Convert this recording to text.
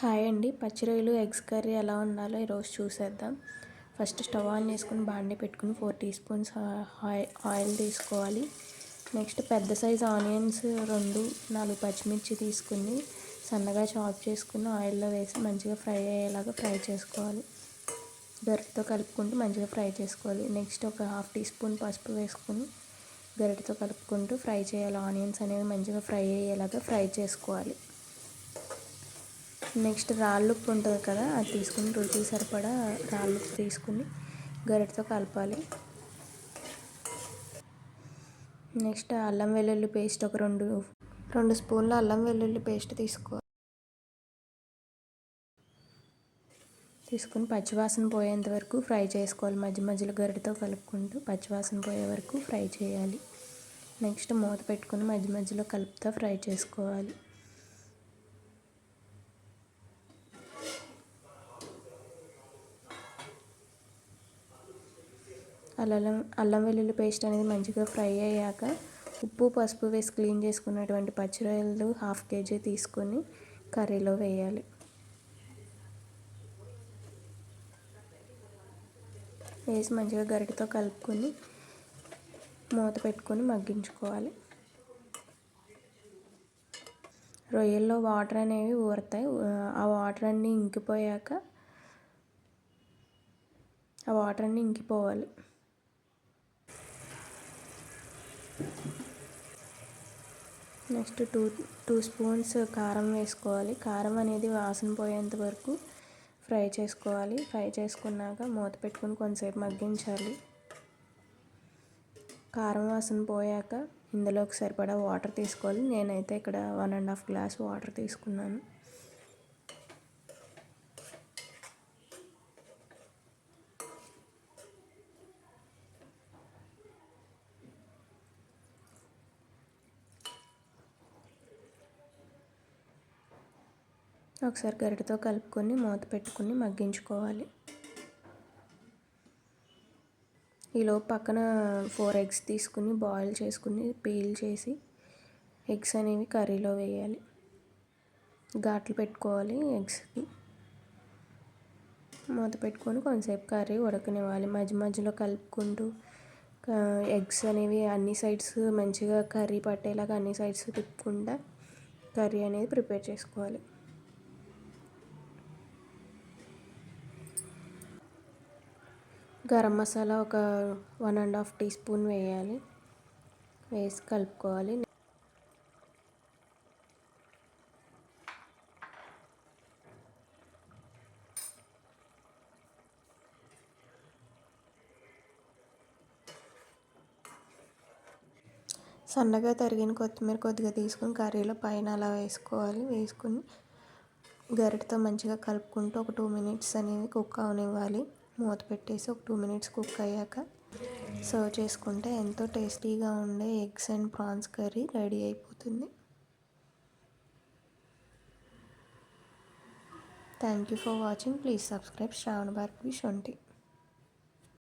Hi అండి. పచ్చి రొయ్యలు ఎగ్స్ కర్రీ ఎలా ఉండాలో ఈరోజు చూసేద్దాం. ఫస్ట్ స్టవ్ ఆన్ చేసుకుని బాండి పెట్టుకుని ఫోర్ టీ స్పూన్స్ ఆయిల్ తీసుకోవాలి. నెక్స్ట్ పెద్ద సైజ్ ఆనియన్స్ రెండు నాలుగు పచ్చిమిర్చి తీసుకుని సన్నగా చాప్ చేసుకుని ఆయిల్లో వేసి మంచిగా ఫ్రై అయ్యేలాగా ఫ్రై చేసుకోవాలి. గరిటతో కలుపుకుంటూ మంచిగా ఫ్రై చేసుకోవాలి. నెక్స్ట్ ఒక హాఫ్ టీ స్పూన్ పసుపు వేసుకుని గరిటతో కలుపుకుంటూ ఫ్రై చేయాలి. ఆనియన్స్ అనేవి మంచిగా ఫ్రై అయ్యేలాగా ఫ్రై చేసుకోవాలి. నెక్స్ట్ రాళ్ళు ఉప్పు ఉంటుంది కదా అది తీసుకుని రుచి సరిపడా రాళ్ళు ఉప్పు తీసుకుని గరిటతో కలపాలి. నెక్స్ట్ అల్లం వెల్లుల్లి పేస్ట్ ఒక రెండు రెండు స్పూన్ల అల్లం వెల్లుల్లి పేస్ట్ తీసుకో తీసుకుని పచ్చివాసన పోయేంత వరకు ఫ్రై చేసుకోవాలి. మధ్య మధ్యలో గరిటతో కలుపుకుంటూ పచ్చివాసన పోయే వరకు ఫ్రై చేయాలి. నెక్స్ట్ మూత పెట్టుకుని మధ్య మధ్యలో కలుపుతూ ఫ్రై చేసుకోవాలి. అల్లం అల్లం వెల్లుల్లి పేస్ట్ అనేది మంచిగా ఫ్రై అయ్యాక ఉప్పు పసుపు వేసి క్లీన్ చేసుకున్నటువంటి పచ్చిరొయ్యలు హాఫ్ కేజీ తీసుకొని కర్రీలో వేయాలి. వేసి మంచిగా గరిటతో కలుపుకొని మూత పెట్టుకొని మగ్గించుకోవాలి. రొయ్యల్లో వాటర్ అనేవి ఊరుతాయి. ఆ వాటర్ అన్నీ ఇంకిపోయాక ఆ వాటర్ అన్నీ ఇంకిపోవాలి. నెక్స్ట్ టూ టూ స్పూన్స్ కారం వేసుకోవాలి. కారం అనేది వాసన పోయేంత వరకు ఫ్రై చేసుకోవాలి. ఫ్రై చేసుకున్నాక మూత పెట్టుకుని కొంతసేపు మగ్గించాలి. కారం వాసన పోయాక ఇందులోకి సరిపడా వాటర్ తీసుకోవాలి. నేనైతే ఇక్కడ one and half glass water తీసుకున్నాను. ఒకసారి గరిటతో కలుపుకొని మూత పెట్టుకుని మగ్గించుకోవాలి. ఈలోపు పక్కన ఫోర్ ఎగ్స్ తీసుకుని బాయిల్ చేసుకుని పీల్ చేసి ఎగ్స్ అనేవి కర్రీలో వేయాలి. ఘాట్లు పెట్టుకోవాలి ఎగ్స్కి. మూత పెట్టుకొని కొంతసేపు కర్రీ ఉడకనివ్వాలి. మధ్య మధ్యలో కలుపుకుంటూ ఎగ్స్ అనేవి అన్ని సైడ్స్ మంచిగా కర్రీ పట్టేలాగా అన్ని సైడ్స్ తిప్పుకుంటా కర్రీ అనేది ప్రిపేర్ చేసుకోవాలి. గరం మసాలా ఒక one and half teaspoon వేయాలి. వేసి కలుపుకోవాలి. సన్నగా తరిగిన కొత్తిమీర కొద్దిగా తీసుకుని కర్రీలో పైన అలా వేసుకోవాలి. వేసుకుని గరిటతో మంచిగా కలుపుకుంటూ ఒక టూ మినిట్స్ అనేది కుక్ అవనివ్వాలి. మూత పెట్టేసి ఒక టూ మినిట్స్ కుక్ అయ్యాక సర్వ్ చేసుకుంటే ఎంతో టేస్టీగా ఉండే eggs and prawns curry ready అయిపోతుంది. Thank you for watching please subscribe Sravana Bhargavi షొంటి